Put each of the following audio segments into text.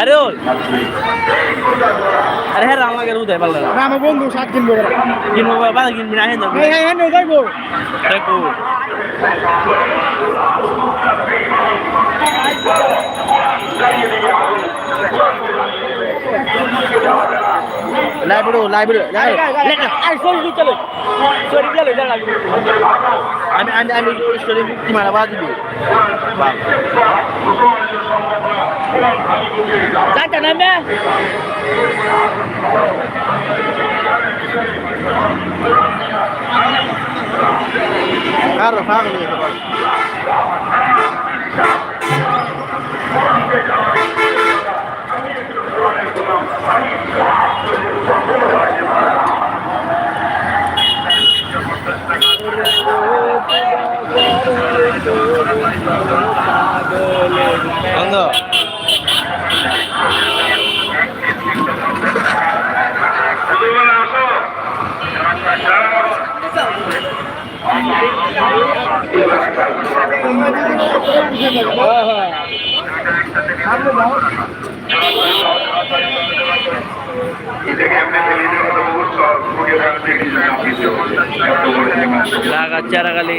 আরে ওই আরে হ্যাঁ আমাকে উদয় পারলাম না। আমার বন্ধু শাক কিনবো কিনবো বাবা কিনবি না হ্যাঁ হ্যাঁ হ্যাঁ হ্যাঁ যাইবো। দেখো। লাইব্রেরি লাইব্রেরি আর সরি চলো। সরি চলো যা লাগবে আমি আমি আমি স্টোরি মুক্তি মারা বাদ দিবি চাচা নামে আর ফাগল বন্ধ বুঝবেন আসো এটাকে আপনি ফেলে কথা বলছো কুড়ি টাকা থেকে এত বড় জায়গা লাগা চারাগালি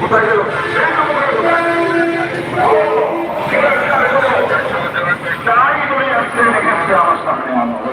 কোথায় গেল তাই বলে আসছে রেখেছে আমার সামনে আমার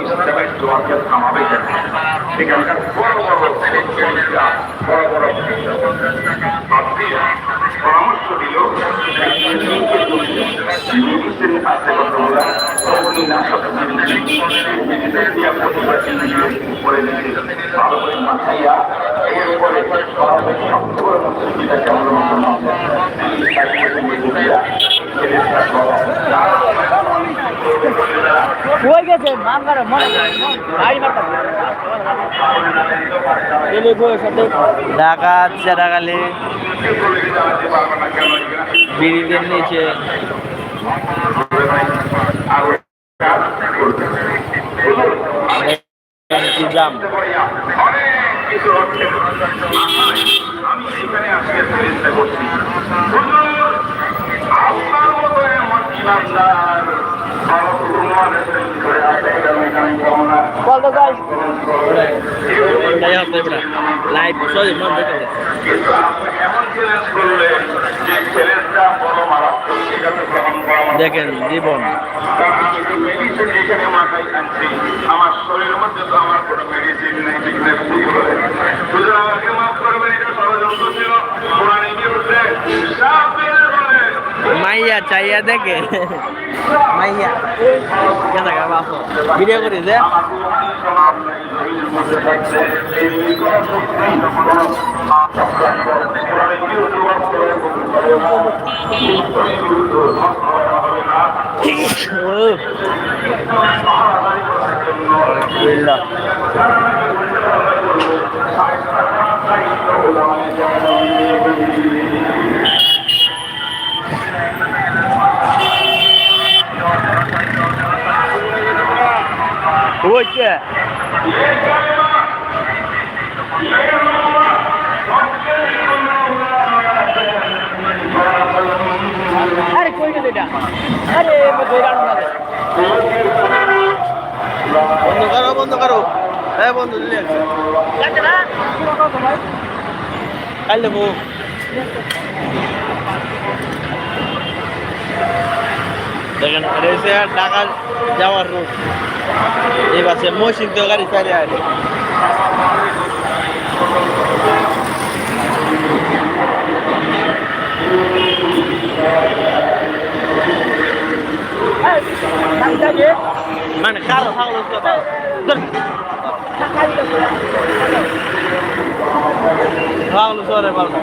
আলু সেখানকার বড় বড় বড় বড় পরামর্শ দিল মেডিসিন আছে কতগুলা করে দিচ্ছে ভালো করে মাথাইয়া এরপরে শক্ত করে মসজিদটা কেমন হয়ে গেছে নাম করে মনে আই মারতাম এলে বই সাথে। ঢাকা চারাগালি। অনেক কিছু হচ্ছে আমি এখানে আজকে চেষ্টা করছি হুজুর, আপনার মতো এমন ইমানদার ভালো মুসলমানের ভিতরে আছে এটা আমি এখানে কামনা বলতে যাই তাই লাইভ সরি মন দেখে দেখেন জীবন। আমার শরীরের মধ্যে তো আমার কোনো মেডিসিন নেই সুতরাং আমাকে মাফ করবেন এটা ষড়যন্ত্র ছিল। বিরুদ্ধে মাইয়া চাইয়া দেখে। মাইয়া। কেন টাকা বাসো ভিডিও করি যে হচ্ছে আরে কই গেছে এটা? আরে বন্ধ করো বন্ধ করো। হ্যাঁ বন্ধু দিলে কাল দেবো। দেখেন হচ্ছে ঢাকা যাওয়ার রুট এই বাসে মসজিদ তো গাড়ি চালিয়ে আছে মানে কারও থাকল থাকল সরে পারব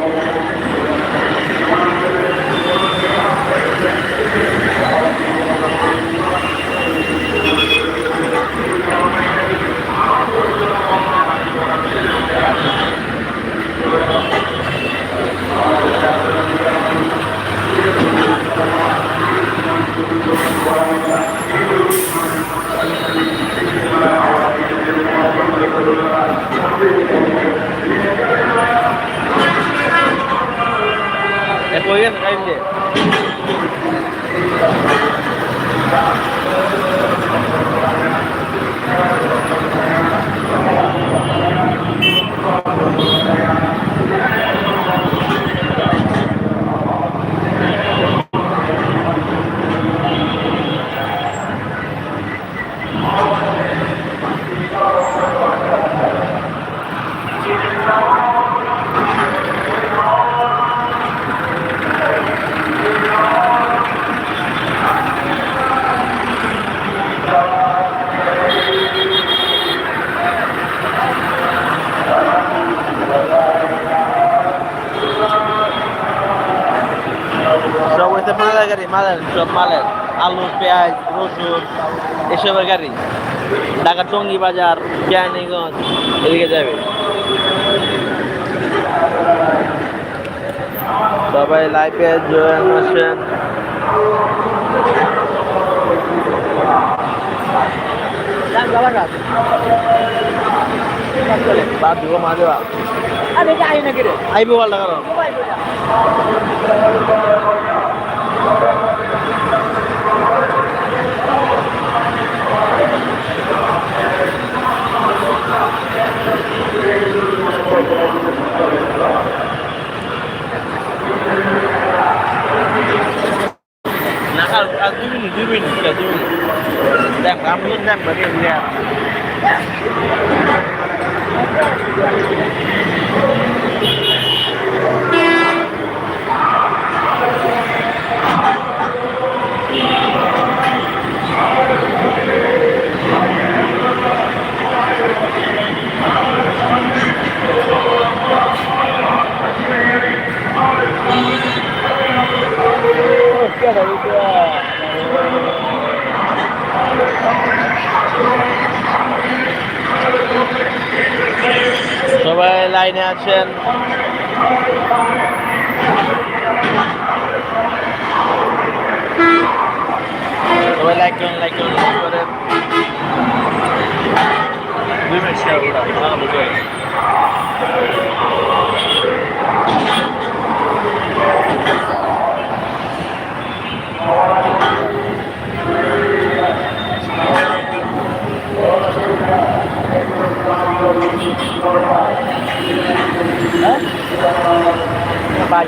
কই গেছে কাইলে সব হইতে মালের গাড়ি মালের সব মালের আলু, পেঁয়াজ, রসুন, এসবের গাড়ি। ঢাকা টঙ্গি বাজার, কেরানীগঞ্জ, এদিকে যাবে। সবাই লাইফে জয়েন আসেন বাদ দিব, মা দেওয়া আরে এটা আই নাকি রে আইবো পাল্টা কারণ না আর আর দুই মিনিট দুই মিনিট দুই মিনিট দেখ আমি দেখ বাড়ি দেখ সবাই লাইনে আছেন সবাই লাইক করেন লাইক করেন লাইক করেন দুই মিনিট শেয়ার করা বাই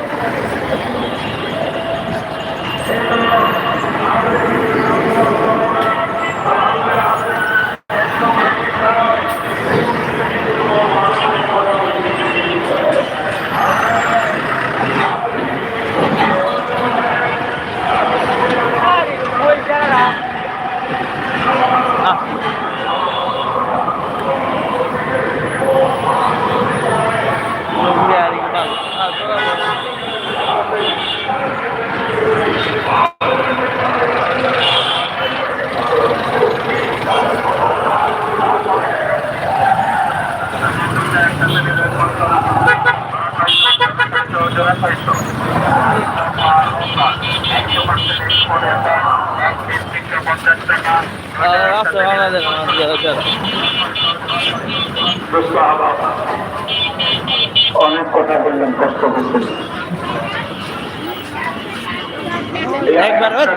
আরে ওই যারা Ah. No voy a igual. Ah, todo রাস্তা ভাঙা দেন আমার দিয়ে অনেক কথা বললেন কষ্ট করছেন একবার, ওই।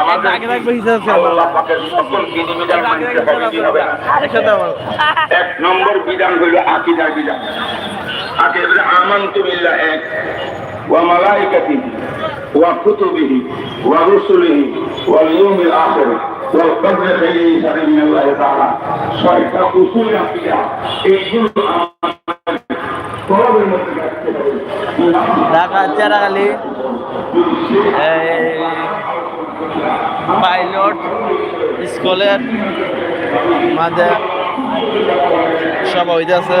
আমাদের আগে রাখবে হিসাব। এক নম্বর বিধান হইল আকিদার বিধান। আকিদা আমানতু বিল্লাহ এক ওয়া মালাইকাতিহি ওয়া কুতুবিহি ওয়া রুসুলিহি ওয়াল ইয়াউমিল আখির এইগুলো আমাদের মধ্যে রাখতে হবে ঢাকা চেরাগালি। পাইলট স্কুলের মাঝে সব হইতেছে,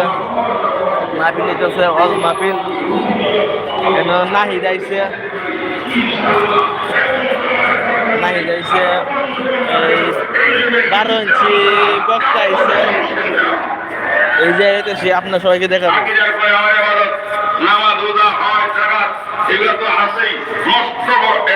মাহফিল হইতেছে অল মাহফিল। নাহি যাইছে। নাহি যাইছে। বারো ইঞ্চি বক্তা আইছে। এই যে আপনার সবাইকে দেখাবো আকিদার পরে হয় ইবাদত নামাজ রোজা হজ যাকাত এগুলো তো আছেই মস্ত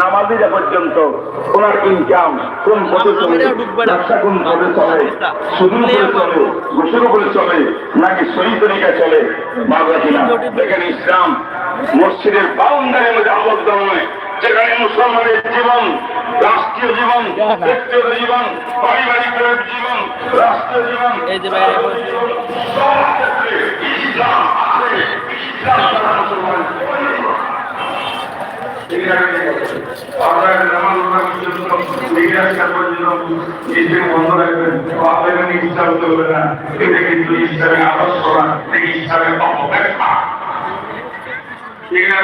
নামাজিরা পর্যন্ত ওনার ইনকাম কোন পথে চলে ব্যবসা কোন পথে চলে শুধু করে চলে গোসল করে চলে নাকি সহি তরিকা চলে বাবা কিনা দেখেন ইসলাম মসজিদের বাউন্ডারির মধ্যে আবদ্ধ নয় যেখানে মুসলমানের জীবন রাষ্ট্রীয় জীবন ব্যক্তিগত জীবন পারিবারিক জীবন রাষ্ট্রীয় জীবন। এই যে ভাই সব ক্ষেত্রে ইসলাম আছে ইসলাম ছাড়া মুসলমান বন্ধ রাখবেন আপনার ইসলাম চলবে না এটা কিন্তু ইসলামের আদর্শ না এটা অপব্যাখ্যা ঠিক না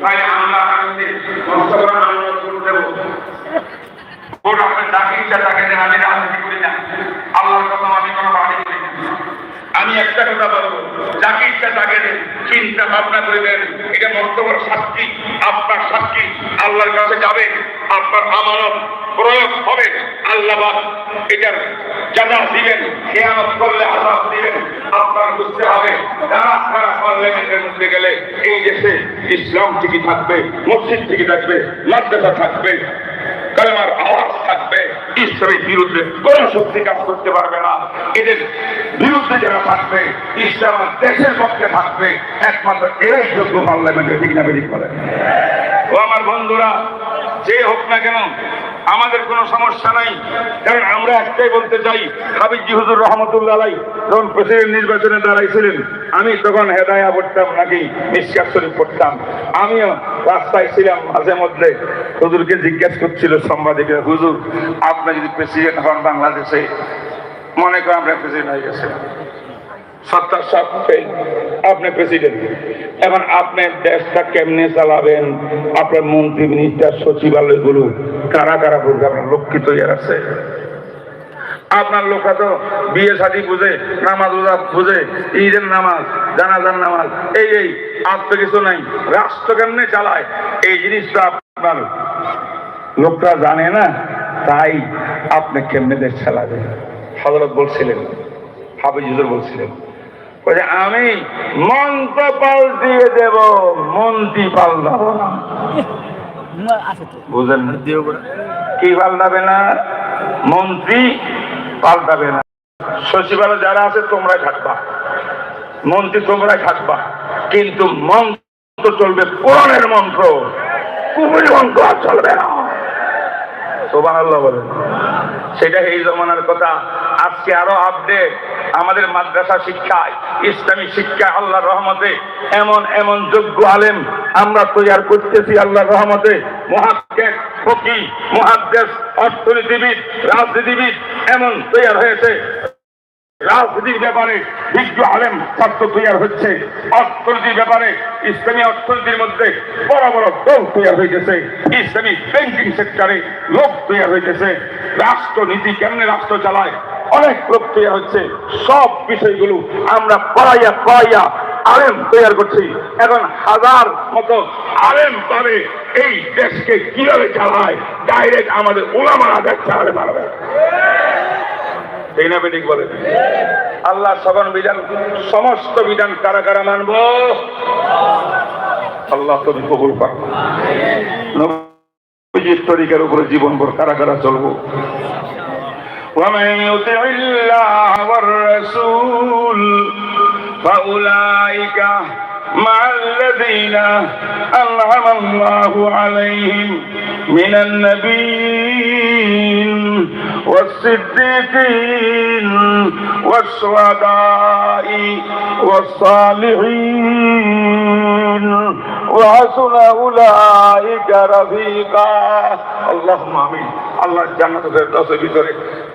তাই আমরা আনন্দে নষ্ট আমরা শুরু দেবো ভোট আপনার যাকে ইচ্ছা তাকে দেন আমি রাজনীতি করি না আল্লাহর কথা আমি কোনো বাড়ি করি না। আমি একটা কথা বলব। যাকে ইচ্ছা তাকে চিন্তা ভাবনা করবেন এটা মন্তব্য সাক্ষী। আপনার সাক্ষী আল্লাহর কাছে যাবে। আপনার আমানত প্রয়োগ হবে। আল্লাহ এটার জানা দিবেন। খেয়ানত করলে আজাদ দিবেন। আপনার বুঝতে হবে, যারা খারাপ পার্লামেন্টের মধ্যে গেলে এই দেশে ইসলাম ঠিকই থাকবে, মসজিদ ঠিকই থাকবে, মাদ্রাসা থাকবে, কালেমার আওয়াজ থাকবে। ইসলামের বিরুদ্ধে কোন শক্তি কাজ করতে পারবে না। এদের বিরুদ্ধে যারা থাকবে, ইসলাম দেশের পক্ষে থাকবে, একমাত্র এরাই যোগ্য পার্লামেন্টে বেরিয়ে করে। ও আমার বন্ধুরা, যে হোক না কেন আমাদের কোনো সমস্যা নাই। কারণ আমরা একটাই বলতে চাই হাবিজি হুজুর রহমতুল্লাহ যখন প্রেসিডেন্ট নির্বাচনে দাঁড়াইছিলেন, আমি তখন হেদায়া পড়তাম নাকি নিষ্কাশ শরীফ পড়তাম। আমিও রাস্তায় ছিলাম মাঝে মধ্যে। হুজুরকে জিজ্ঞেস করছিল সাংবাদিকরা, হুজুর, আপনি যদি প্রেসিডেন্ট হন বাংলাদেশে, মনে করেন আমরা প্রেসিডেন্ট হয়ে গেছে সত্তর সাথে আপনি প্রেসিডেন্ট এখন আপনি দেশটা কেমনে চালাবেন? আপনার মন্ত্রী মিনিস্টার সচিবালয়গুলো কারা কারা আপনার আছে। আপনার তো বিয়ে বুঝে, নামাজ বুঝে, ঈদের নামাজ, জানাজার নামাজ, এই এই, আর তো কিছু নাই। রাষ্ট্র কেমনে চালায়? এই জিনিসটা আপনার লোকরা জানে না, তাই আপনি কেমনে দেশ চালাবে হজরত বলছিলেন, হাফিজ বলছিলেন বলছে আমি মন্ত্র পাল্টিয়ে দেব, মন্ত্রী পাল্টাবো না। আছে বুঝলেন? না? দিও বড়। কি পাল্টাবে না? মন্ত্রী পাল্টাবে না। সচিবালয় যারা আছে, তোমরাই থাকবা মন্ত্রী তোমরাই থাকবা কিন্তু মন্ত্র চলবে কোরআনের মন্ত্র। কুমির মন্ত্র চলবে না। সেটা এই জমানার কথা। আজকে আরও আপডেট আমাদের মাদ্রাসা শিক্ষায় ইসলামী শিক্ষা আল্লাহ রহমতে এমন এমন যোগ্য আলেম আমরা তৈরি করতেছি আল্লাহ রহমতে। মহাদ্দেশ ফকি অর্থনীতিবিদ, রাজনীতিবিদ এমন তৈরি হয়েছে। রাজনীতির ব্যাপারে বিজ্ঞ আলেম ছাত্র তৈরি হচ্ছে। অর্থনীতির ব্যাপারে ইসলামী অর্থনীতির মধ্যে বড় বড় দল তৈরি হইতেছে ইসলামী ব্যাংকিং সেক্টরে লোক তৈরি হইতেছে রাষ্ট্রনীতি কেমনে রাষ্ট্র চালায়? অনেক লোক তৈরি হচ্ছে। সব বিষয়গুলো আমরা পড়াইয়া পড়াইয়া আলেম তৈরি করছি। এখন হাজার মতো আলেম পাবে এই দেশকে কীভাবে চালায়? ডাইরেক্ট আমাদের ওলামারা চালাতে পারবে। এই না বেটিক বলে আল্লাহ সবন বিধান সমস্ত বিধান কারা কারা মানব আল্লাহ তুমি কবুল কর নবীজির তরিকার উপরে জীবন ভর কারা কারা চলবো ومن يطع الله والرسول فأولئك مع الذين أنعم الله عليهم من النبيين والصديقين والشهداء والصالحين وحسن أولئك رفيقا اللهم آمين আল্লাহ জান্নাতের দশের ভিতরে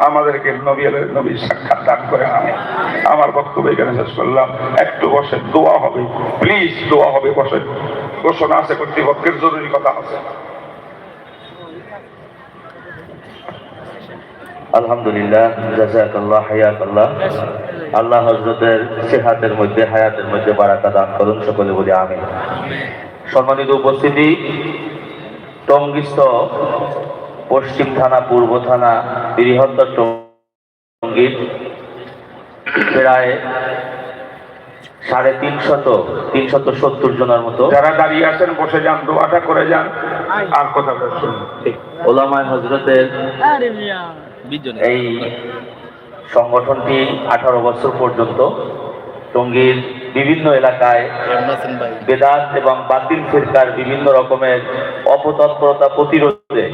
আমাদেরকে নবী আলের নবী সাক্ষাৎ দান করে আমি আমার বক্তব্য এখানে শেষ করলাম একটু বসে দোয়া হবে প্লিজ দোয়া হবে বসে ঘোষণা আছে কর্তৃপক্ষের জরুরি কথা আছে আলহামদুলিল্লাহ জাজাকাল্লাহ হায়াকাল্লাহ। আল্লাহ হজরতের সেহাতের মধ্যে হায়াতের মধ্যে বারাকা দান করুন সকলে বলি আমি সম্মানিত উপস্থিতি টঙ্গিস্থ পশ্চিম থানা পূর্ব থানা বৃহত্তর টঙ্গীর প্রায় সাড়ে তিনশত তিনশত সত্তর জনের মতো। যারা দাঁড়িয়ে আছেন বসে যান দোয়াটা করে যান আর কথা বলছেন। ওলামায় হজরতের এই সংগঠনটি আঠারো বছর পর্যন্ত টঙ্গীর বিভিন্ন এলাকায় বেদাত এবং বাতিল ফিরকার বিভিন্ন রকমের অপতৎপরতা প্রতিরোধে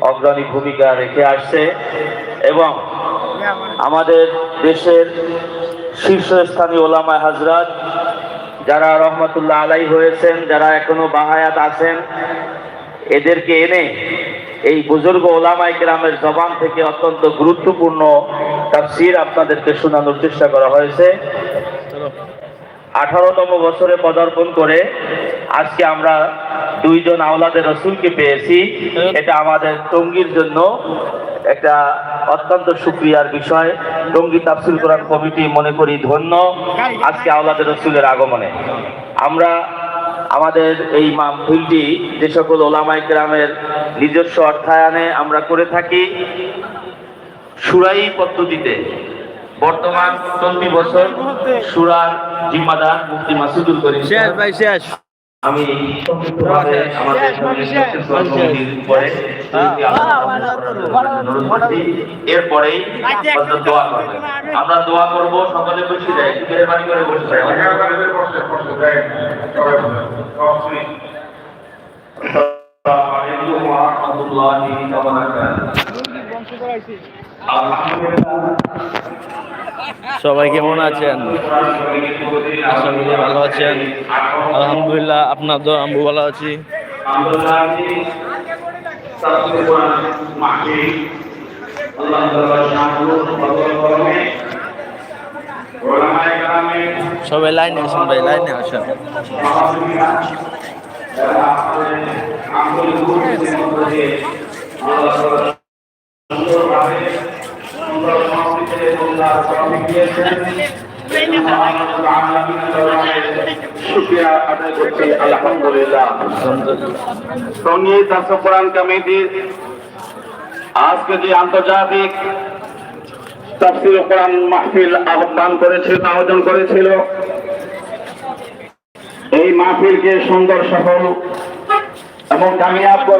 অগ্রণী ভূমিকা রেখে আসছে এবং আমাদের দেশের শীর্ষস্থানীয় ওলামায় হাজরাত যারা রহমতুল্লাহ আলাই হয়েছেন যারা এখনও বাহায়াত আছেন এদেরকে এনে এই বুজুর্গ ওলামাই গ্রামের জবান থেকে অত্যন্ত গুরুত্বপূর্ণ তাফসির আপনাদেরকে শোনানোর চেষ্টা করা হয়েছে। আঠারোতম বছরে পদার্পণ করে আজকে আমরা দুইজন আওলাদের রসুলকে পেয়েছি। এটা আমাদের টঙ্গীর জন্য একটা অত্যন্ত সুক্রিয়ার বিষয়। টঙ্গী তাফসিল কোরআন কমিটি মনে করি ধন্য। আজকে আওলাদের রসুলের আগমনে। আমরা আমাদের এই মাহফিলটি যে সকল ওলামাই গ্রামের নিজস্ব অর্থায়নে আমরা করে থাকি সুরাই পদ্ধতিতে। বর্তমান চলতি বছর সুরার জিম্মাদার মুফতি মাসুদুল করিম শেষ ভাই শেষ। আমি সংক্ষিপ্তভাবে আমাদের কমিটির উপরে করছি। এরপরেই দোয়া করবেন আমরা দোয়া করব সকলে বসে যায় মেহরবানি করে বসে যায় আলহামদুলিল্লাহ সবাই কেমন আছেন? আশা করি ভালো আছেন। আলহামদুলিল্লাহ, আপনার তো আমি ভালো আছি। সবাই লাইনে আসেন ভাই, লাইনে আসেন। শুক্রিয়া সংগীত কোরআন আজকে যে আন্তর্জাতিক তাফসির কোরআন মাহফিল আহ্বান করেছিল আয়োজন করেছিল এই মাহফিলকে সুন্দর, সফল এবং কামিয়াব করা